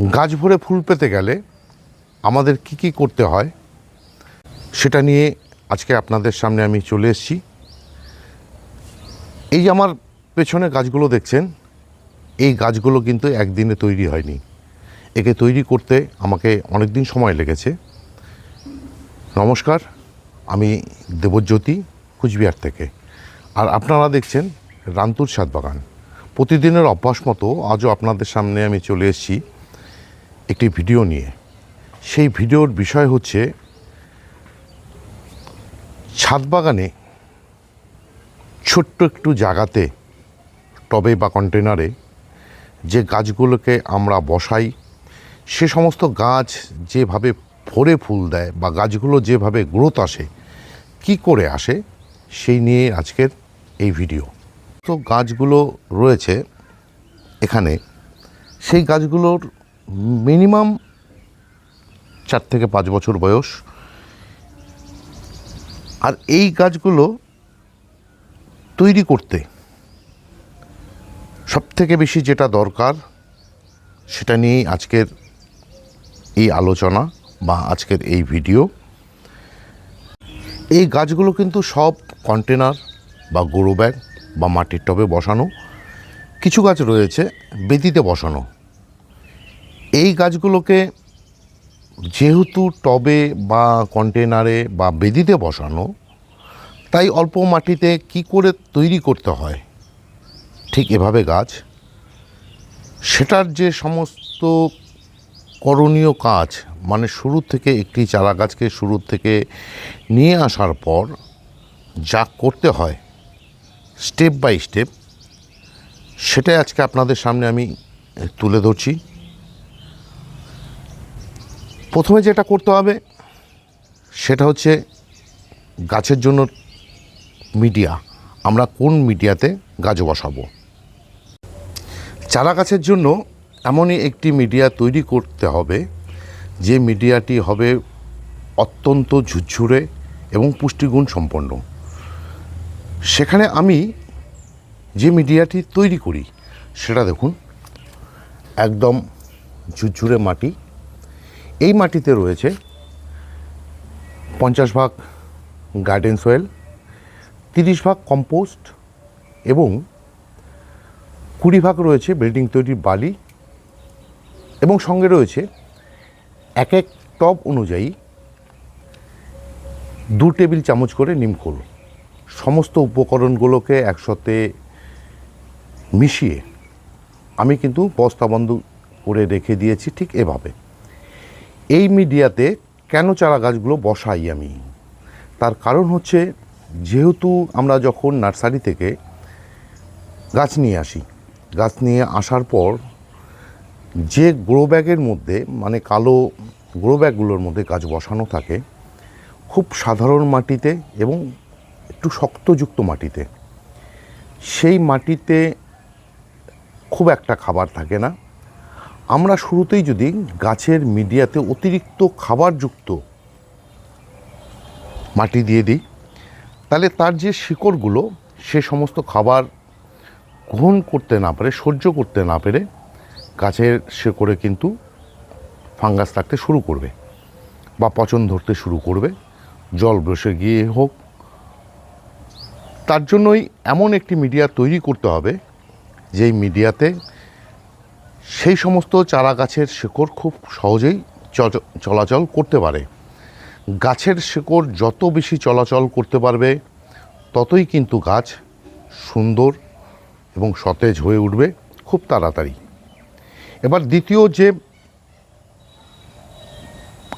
গাছ ভরে ফুল পেতে গেলে আমাদের কি কি করতে হয় সেটা নিয়ে আজকে আপনাদের সামনে আমি চলে এসেছি। এই আমার পেছনে গাছগুলো দেখছেন, এই গাছগুলো কিন্তু একদিনে তৈরি হয়নি। একে তৈরি করতে আমাকে অনেক দিন সময় লেগেছে। নমস্কার, আমি দেবজ্যোতি কুচবিহার থেকে। আর আপনারা দেখছেন রান্তুর সাত বাগান। প্রতিদিনের অভ্যাস মতো আজও আপনাদের সামনে আমি চলে এসেছি। একটি ভিডিও নিয়ে। সেই ভিডিওর বিষয় হচ্ছে, ছাদ বাগানে ছোট্ট একটু জায়গাতে, টবে বা কন্টেনারে যে গাছগুলোকে আমরা বসাই, সে সমস্ত গাছ যেভাবে ভরে ফুল দেয় বা গাছগুলো যেভাবে গ্রোথ আসে, কি করে আসে, সেই নিয়ে আজকের এই ভিডিও। তো গাছগুলো রয়েছে এখানে। সেই গাছগুলোর মিনিমাম চার থেকে পাঁচ বছর বয়স। আর এই গাছগুলো তৈরি করতে সবথেকে বেশি যেটা দরকার, সেটা নিয়েই আজকের এই আলোচনা বা আজকের এই ভিডিও। এই গাছগুলো কিন্তু সব কন্টেনার বা গরু ব্যাগ বা মাটির টবে বসানো। কিছু গাছ রয়েছে, বেদিতে বসানো। এই গাছগুলোকে যেহেতু টবে বা কন্টেনারে বা বেদিতে বসানো, তাই অল্প মাটিতে কি করে তৈরি করতে হয়? ঠিক এভাবে গাছ। সেটার যে সমস্ত করণীয় কাজ মানে শুরু থেকে একটি চারা গাছকে শুরু থেকে নিয়ে আসার পর যা করতে হয় স্টেপ বাই স্টেপ সেটাই আজকে আপনাদের সামনে আমি তুলে ধরছি। প্রথমে যেটা করতে হবে, সেটা হচ্ছে গাছের জন্য মিডিয়া। আমরা কোন মিডিয়াতে গাছ বসাবো? চারা গাছের জন্য এমনই একটি মিডিয়া তৈরি করতে হবে, যে মিডিয়াটি হবে অত্যন্ত ঝুরঝুরে এবং পুষ্টিগুণ সম্পন্ন। সেখানে আমি যে মিডিয়াটি তৈরি করি, সেটা দেখুন, একদম ঝুরঝুরে মাটি এই মাটিতে রয়েছে পঞ্চাশ ভাগ গার্ডেন সয়েল তিরিশ ভাগ কম্পোস্ট এবং কুড়ি ভাগ রয়েছে বিল্ডিং তৈরির বালি এবং সঙ্গে রয়েছে এক এক টব অনুযায়ী দু টেবিল চামচ করে নিমখোল সমস্ত উপকরণগুলোকে একসাথে মিশিয়ে আমি কিন্তু বস্তাবন্ধ করে রেখে দিয়েছি ঠিক এভাবে। এই মিডিয়াতে কেন চারা গাছগুলো বসাই আমি? তার কারণ হচ্ছে যেহেতু আমরা যখন নার্সারি থেকে গাছ নিয়ে আসি, গাছ নিয়ে আসার পর যে গ্রো ব্যাগের মধ্যে মানে কালো গ্রো ব্যাগগুলোর মধ্যে গাছ বসানো থাকে, খুব সাধারণ মাটিতে এবং একটু শক্তযুক্ত মাটিতে, সেই মাটিতে খুব একটা খাবার থাকে না। আমরা শুরুতেই যদি গাছের মিডিয়াতে অতিরিক্ত খাবারযুক্ত মাটি দিয়ে দিই, তাহলে তার যে শিকড়গুলো, সে সমস্ত খাবার গ্রহণ করতে না পারে, সহ্য করতে না পেরে গাছের শিকড়ে কিন্তু ফাঙ্গাস থাকতে শুরু করবে বা পচন ধরতে শুরু করবে। জল বসে গিয়ে হোক। তার জন্যই এমন একটি মিডিয়া তৈরি করতে হবে, যেই মিডিয়াতে সেই সমস্ত চারা গাছের শিকড় খুব সহজেই চলাচল করতে পারে। গাছের শিকড় যত বেশি চলাচল করতে পারবে, ততই কিন্তু গাছ সুন্দর এবং সতেজ হয়ে উঠবে খুব তাড়াতাড়ি। এবার দ্বিতীয় যে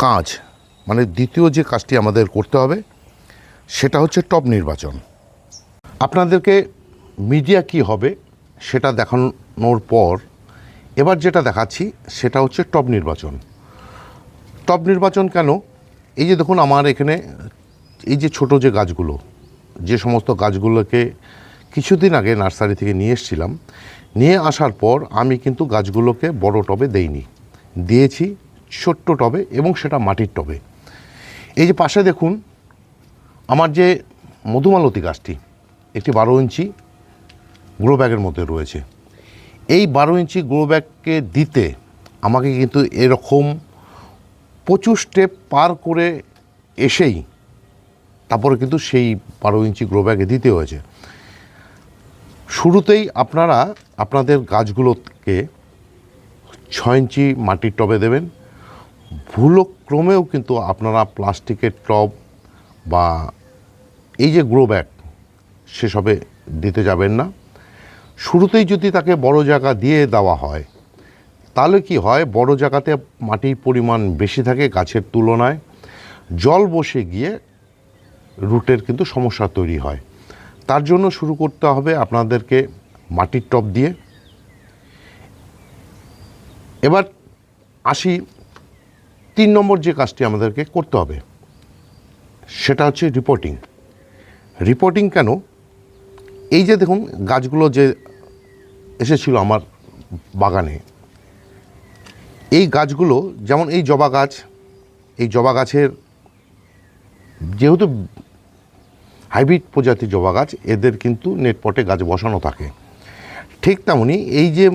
কাজ মানে দ্বিতীয় যে কাজটি আমাদের করতে হবে, সেটা হচ্ছে টপ নির্বাচন। আপনাদেরকে মিডিয়া কি হবে সেটা দেখানোর পর এবার যেটা দেখাচ্ছি, সেটা হচ্ছে টপ নির্বাচন। টপ নির্বাচন কেন? এই যে দেখুন, আমার এখানে এই যে ছোট যে গাছগুলো, যে সমস্ত গাছগুলোকে কিছুদিন আগে নার্সারি থেকে নিয়ে এসেছিলাম, নিয়ে আসার পর আমি কিন্তু গাছগুলোকে বড় টবে দেইনি। দিয়েছি ছোট্ট টবে এবং সেটা মাটির টবে। এই যে পাশে দেখুন, আমার যে মধুমালতী গাছটি, একটি বারো ইঞ্চি গ্রো ব্যাগের মধ্যে রয়েছে। এই বারো ইঞ্চি গ্রো ব্যাগকে দিতে আমাকে কিন্তু এরকম প্রচুর স্টেপ পার করে এসেই তারপরে কিন্তু সেই বারো ইঞ্চি গ্রো ব্যাগে দিতে হয়েছে। শুরুতেই আপনারা আপনাদের গাছগুলোকে ছয় ইঞ্চি মাটির টবে দেবেন। ভুলক্রমেও কিন্তু আপনারা প্লাস্টিকের টব বা এই যে গ্রো ব্যাগ সেসবে দিতে যাবেন না। শুরুতেই যদি তাকে বড় জায়গা দিয়ে দেওয়া হয়, তাহলে কি হয়? বড় জায়গাতে মাটির পরিমাণ বেশি থাকে গাছের তুলনায়। জল বসে গিয়ে রুটের কিন্তু সমস্যা তৈরি হয়। তার জন্য শুরু করতে হবে আপনাদেরকে মাটির টপ দিয়ে। এবার আসি তিন নম্বর যে কাজটি আমাদেরকে করতে হবে, সেটা হচ্ছে রিপোর্টিং রিপোর্টিং কেন? এই যে দেখুন, গাছগুলো যে এসেছিল আমার বাগানে, এই গাছগুলো, যেমন এই জবা গাছ, এই জবা গাছের যেহেতু হাইব্রিড প্রজাতির জবা গাছ, এদের কিন্তু নেটপটে গাছ বসানো থাকে। ঠিক তেমনি এই যে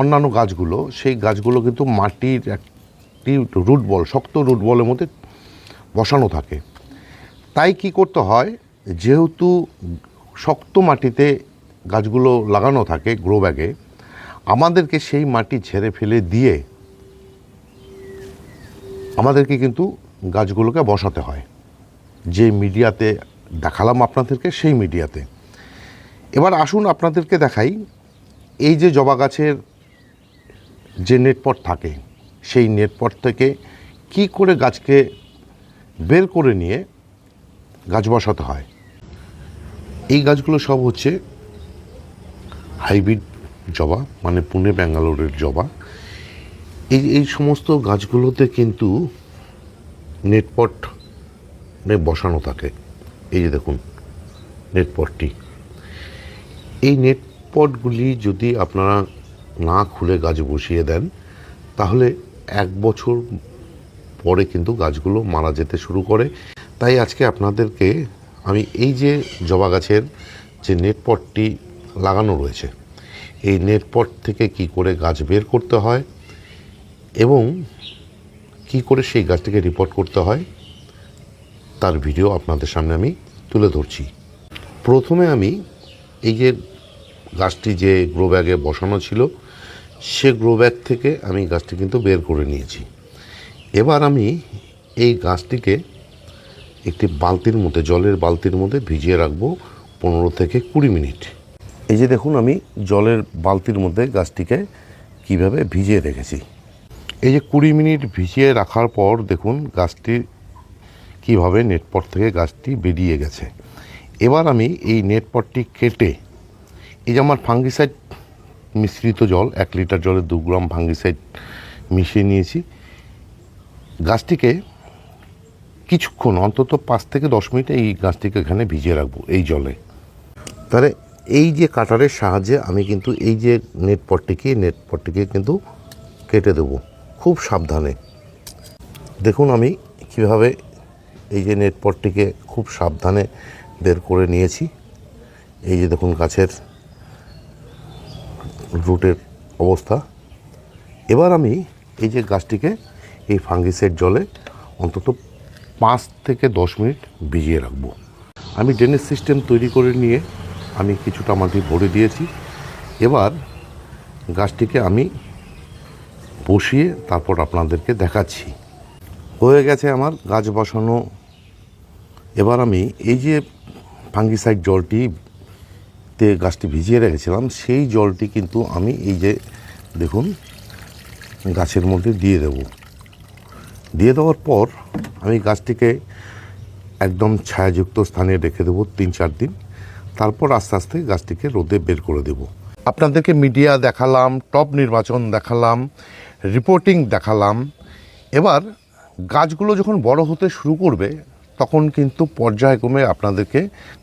অন্যান্য গাছগুলো, সেই গাছগুলো কিন্তু মাটির একটি রুট বল, শক্ত রুট বলের মধ্যে বসানো থাকে। তাই কি করতে হয়, যেহেতু শক্ত মাটিতে গাছগুলো লাগানো থাকে গ্রো ব্যাগে আমাদেরকে সেই মাটি ছেড়ে ফেলে দিয়ে আমাদেরকে কিন্তু গাছগুলোকে বসাতে হয়। যে মিডিয়াতে দেখালাম আপনাদেরকে, সেই মিডিয়াতে। এবার আসুন আপনাদেরকে দেখাই, এই যে জবা গাছের যে নেটপট থাকে, সেই নেটপট থেকে কি করে গাছকে বের করে নিয়ে গাছ বসাতে হয়। এই গাছগুলো সব হচ্ছে হাইব্রিড জবা মানে পুনে ব্যাঙ্গালোরের জবা। এই এই সমস্ত গাছগুলোতে কিন্তু নেটপট বসানো থাকে। এই যে দেখুন, নেটপটটি। এই নেটপটগুলি যদি আপনারা না খুলে গাছ বসিয়ে দেন, তাহলে এক বছর পরে কিন্তু গাছগুলো মারা যেতে শুরু করে। তাই আজকে আপনাদেরকে আমি এই যে জবা গাছের যে নেটপটটি লাগানো রয়েছে, এই নেটপট থেকে কি করে গাছ বের করতে হয় এবং কি করে সেই গাছটিকে রিপোর্ট করতে হয়, তার ভিডিও আপনাদের সামনে আমি তুলে ধরছি। প্রথমে আমি এই যে গাছটি যে গ্রো ব্যাগে বসানো ছিল, সে গ্রো ব্যাগ থেকে আমি গাছটি কিন্তু বের করে নিয়েছি। এবার আমি এই গাছটিকে একটি বালতির মধ্যে, জলের বালতির মধ্যে ভিজিয়ে রাখব পনেরো থেকে কুড়ি মিনিট। এই যে দেখুন, আমি জলের বালতির মধ্যে গাছটিকে কীভাবে ভিজিয়ে রেখেছি। এই যে কুড়ি মিনিট ভিজিয়ে রাখার পর দেখুন, গাছটি কীভাবে নেটপট থেকে গাছটি বেরিয়ে গেছে। এবার আমি এই নেটপটটি কেটে, এই যে আমার ফাঙ্গিসাইড মিশ্রিত জল, এক লিটার জলে দু গ্রাম ফাঙ্গিসাইড মিশিয়ে নিয়েছি। গাছটিকে কিছুক্ষণ, অন্তত পাঁচ থেকে দশ মিনিট এই গাছটিকে এখানে ভিজিয়ে রাখব, এই জলে। তাহলে এই যে কাটারের সাহায্যে আমি কিন্তু এই যে নেট পটটিকে নেট পটটিকে কিন্তু কেটে দেবো, খুব সাবধানে। দেখুন আমি কীভাবে এই যে নেটপটটিকে খুব সাবধানে বের করে নিয়েছি। এই যে দেখুন গাছের রুটের অবস্থা। এবার আমি এই যে গাছটিকে এই ফাঙ্গিসের জলে অন্তত পাঁচ থেকে দশ মিনিট ভিজিয়ে রাখব। আমি ড্রেনেজ সিস্টেম তৈরি করে নিয়ে আমি কিছুটা মাটি ভরে দিয়েছি। এবার গাছটিকে আমি বসিয়ে তারপর আপনাদেরকে দেখাচ্ছি। হয়ে গেছে আমার গাছ বসানো। এবার আমি এই যে ফাঙ্গিসাইড জলটি তে গাছটি ভিজিয়ে রেখেছিলাম, সেই জলটি কিন্তু আমি এই যে দেখুন, গাছের মধ্যে দিয়ে দেব। দিয়ে দেওয়ার পর আমি গাছটিকে একদম ছায়াযুক্ত স্থানে রেখে দেবো তিন, চার দিন। তারপর আস্তে আস্তে গাছটিকে রোদে বের করে দেব। আপনাদেরকে মিডিয়া দেখালাম, টপ নির্বাচন দেখালাম, রিপোর্টিং দেখালাম। এবার গাছগুলো যখন বড় হতে শুরু করবে, তখন কিন্তু পর্যায়ক্রমে আপনাদেরকে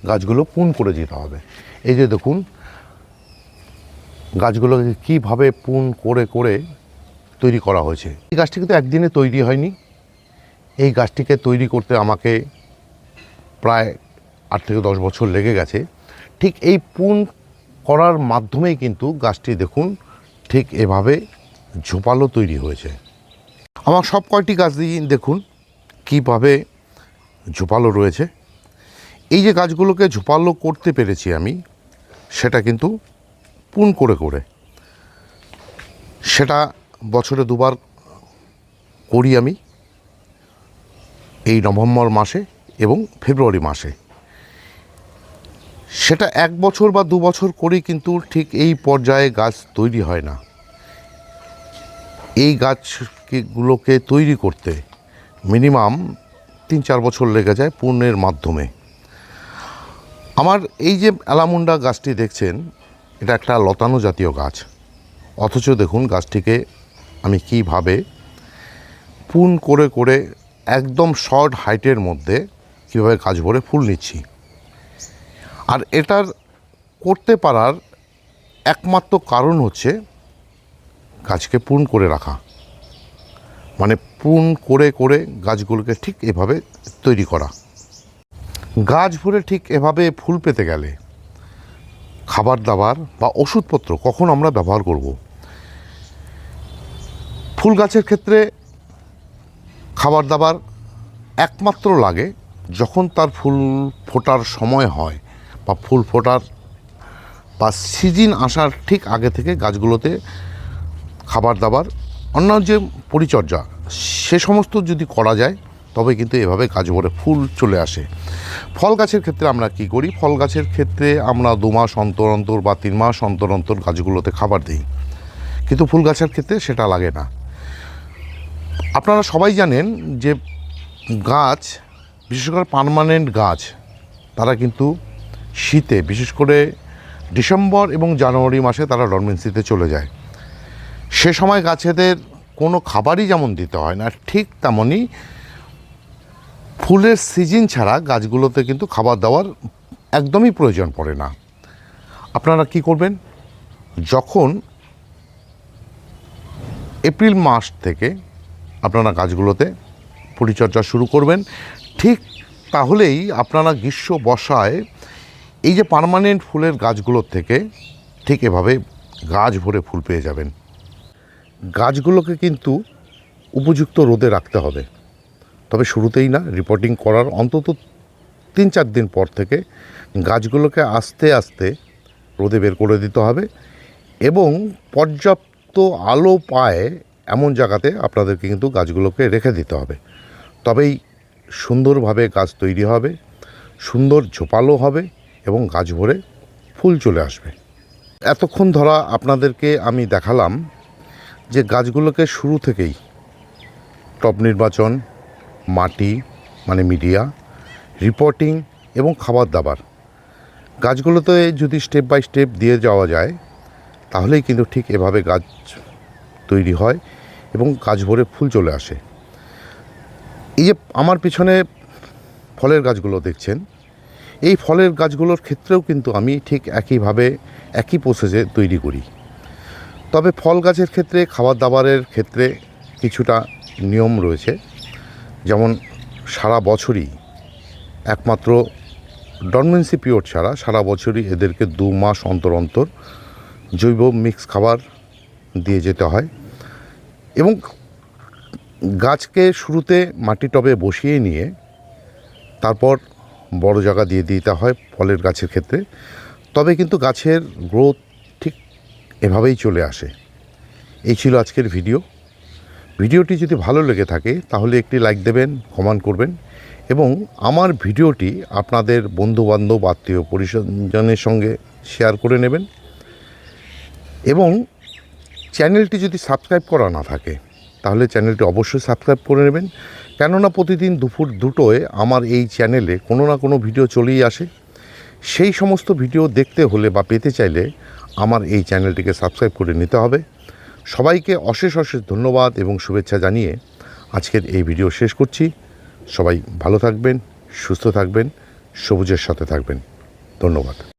গাছগুলো পুন করে দিতে হবে। এই যে দেখুন, গাছগুলোকে কীভাবে পুন করে করে তৈরি করা হয়েছে। এই গাছটি কিন্তু একদিনে তৈরি হয়নি। এই গাছটিকে তৈরি করতে আমাকে প্রায় আট থেকে দশ বছর লেগে গেছে। ঠিক এই পুন করার মাধ্যমেই কিন্তু গাছটি দেখুন ঠিক এভাবে ঝোপালো তৈরি হয়েছে। আমার সব কয়টি গাছ দিয়ে দেখুন কীভাবে ঝোপালো রয়েছে। এই যে গাছগুলোকে ঝোপালো করতে পেরেছি আমি, সেটা কিন্তু পুন করে করে, সেটা বছরে দুবার করি আমি এই নভেম্বর মাসে এবং ফেব্রুয়ারি মাসে। সেটা এক বছর বা দু বছর করেই কিন্তু ঠিক এই পর্যায়ে গাছ তৈরি হয় না। এই গাছগুলোকে তৈরি করতে মিনিমাম তিন চার বছর লেগে যায় পূর্ণের মাধ্যমে। আমার এই যে অ্যালামুন্ডা গাছটি দেখছেন, এটা একটা লতানো জাতীয় গাছ। অথচ দেখুন গাছটিকে আমি কীভাবে পুন করে করে একদম শর্ট হাইটের মধ্যে কীভাবে গাছ ভরে ফুল নিচ্ছি। আর এটার করতে পারার একমাত্র কারণ হচ্ছে গাছকে পূর্ণ করে রাখা। মানে পূর্ণ করে করে গাছগুলোকে ঠিক এভাবে তৈরি করা। গাছ ভরে ঠিক এভাবে ফুল পেতে গেলে খাবার দাবার বা ওষুধপত্র কখন আমরা ব্যবহার করব? ফুল গাছের ক্ষেত্রে খাবার দাবার একমাত্র লাগে যখন তার ফুল ফোটার সময় হয় বা ফুল ফোটার বা সিজন আসার ঠিক আগে থেকে গাছগুলোতে খাবার দাবার, অন্যান্য যে পরিচর্যা, সে সমস্ত যদি করা যায়, তবে কিন্তু এভাবে গাছ ভরে ফুল চলে আসে। ফল গাছের ক্ষেত্রে আমরা কি করি? ফল গাছের ক্ষেত্রে আমরা দু মাস অন্তর অন্তর বা তিন মাস অন্তর অন্তর গাছগুলোতে খাবার দিই। কিন্তু ফুল গাছের ক্ষেত্রে সেটা লাগে না। আপনারা সবাই জানেন যে গাছ, বিশেষ করে পার্মানেন্ট গাছ, তারা কিন্তু শীতে, বিশেষ করে ডিসেম্বর এবং জানুয়ারি মাসে তারা ডরমেন্সিতে চলে যায়। সে সময় গাছেদের কোনো খাবারই যেমন দিতে হয় না, ঠিক তেমনই ফুলের সিজন ছাড়া গাছগুলোতে কিন্তু খাবার দেওয়ার একদমই প্রয়োজন পড়ে না। আপনারা কি করবেন? যখন এপ্রিল মাস থেকে আপনারা গাছগুলোতে পরিচর্যা শুরু করবেন। ঠিক তাহলেই আপনারা গ্রীষ্ম বর্ষায় এই যে পার্মানেন্ট ফুলের গাছগুলোর থেকে ঠিক এভাবে গাছ ভরে ফুল পেয়ে যাবেন। গাছগুলোকে কিন্তু উপযুক্ত রোদে রাখতে হবে। তবে শুরুতেই না রিপোর্টিং করার অন্তত তিন চার দিন পর থেকে গাছগুলোকে আস্তে আস্তে রোদে বের করে দিতে হবে এবং পর্যাপ্ত আলো পায় এমন জায়গাতে আপনাদেরকে কিন্তু গাছগুলোকে রেখে দিতে হবে। তবেই সুন্দরভাবে গাছ তৈরি হবে, সুন্দর ঝোপালো হবে এবং গাছ ভরে ফুল চলে আসবে। এতক্ষণ ধরা আপনাদেরকে আমি দেখালাম যে গাছগুলোকে শুরু থেকেই টপ নির্বাচন, মাটি মানে মিডিয়া, রিপোর্টিং এবং খাবার দাবার গাছগুলোতে যদি স্টেপ বাই স্টেপ দিয়ে যাওয়া যায়, তাহলেই কিন্তু ঠিক এভাবে গাছ তৈরি হয়। এবং গাছ ভরে ফুল চলে আসে। এই যে আমার পিছনে ফলের গাছগুলো দেখছেন, এই ফলের গাছগুলোর ক্ষেত্রেও কিন্তু আমি ঠিক একইভাবে, একই প্রসেসে তৈরি করি। তবে ফল গাছের ক্ষেত্রে খাবার দাবারের ক্ষেত্রে কিছুটা নিয়ম রয়েছে। যেমন সারা বছরই একমাত্র ডরমেন্সি পিরিয়ড ছাড়া সারা বছরই এদেরকে দু মাস অন্তর অন্তর জৈব মিক্স খাবার দিয়ে যেতে হয়। এবং গাছকে শুরুতে মাটি টবে বসিয়ে নিয়ে তারপর বড় জায়গা দিয়ে দিতে হয় ফলের গাছের ক্ষেত্রে। তবে কিন্তু গাছের গ্রোথ ঠিক এভাবেই চলে আসে। এই ছিল আজকের ভিডিও। ভিডিওটি যদি ভালো লেগে থাকে, তাহলে একটি লাইক দেবেন, কমেন্ট করবেন এবং আমার ভিডিওটি আপনাদের বন্ধুবান্ধব, আত্মীয় পরিজনের সঙ্গে শেয়ার করে নেবেন। এবং চ্যানেলটি যদি সাবস্ক্রাইব করা না থাকে, তাহলে চ্যানেলটি অবশ্যই সাবস্ক্রাইব করে নেবেন। কেননা প্রতিদিন দুপুর দুটোয় আমার এই চ্যানেলে কোনো না কোনো ভিডিও চলেই আসে। সেই সমস্ত ভিডিও দেখতে হলে বা পেতে চাইলে আমার এই চ্যানেলটিকে সাবস্ক্রাইব করে নিতে হবে। সবাইকে অশেষ অশেষ ধন্যবাদ এবং শুভেচ্ছা জানিয়ে আজকের এই ভিডিও শেষ করছি। সবাই ভালো থাকবেন, সুস্থ থাকবেন, সবুজের সাথে থাকবেন। ধন্যবাদ।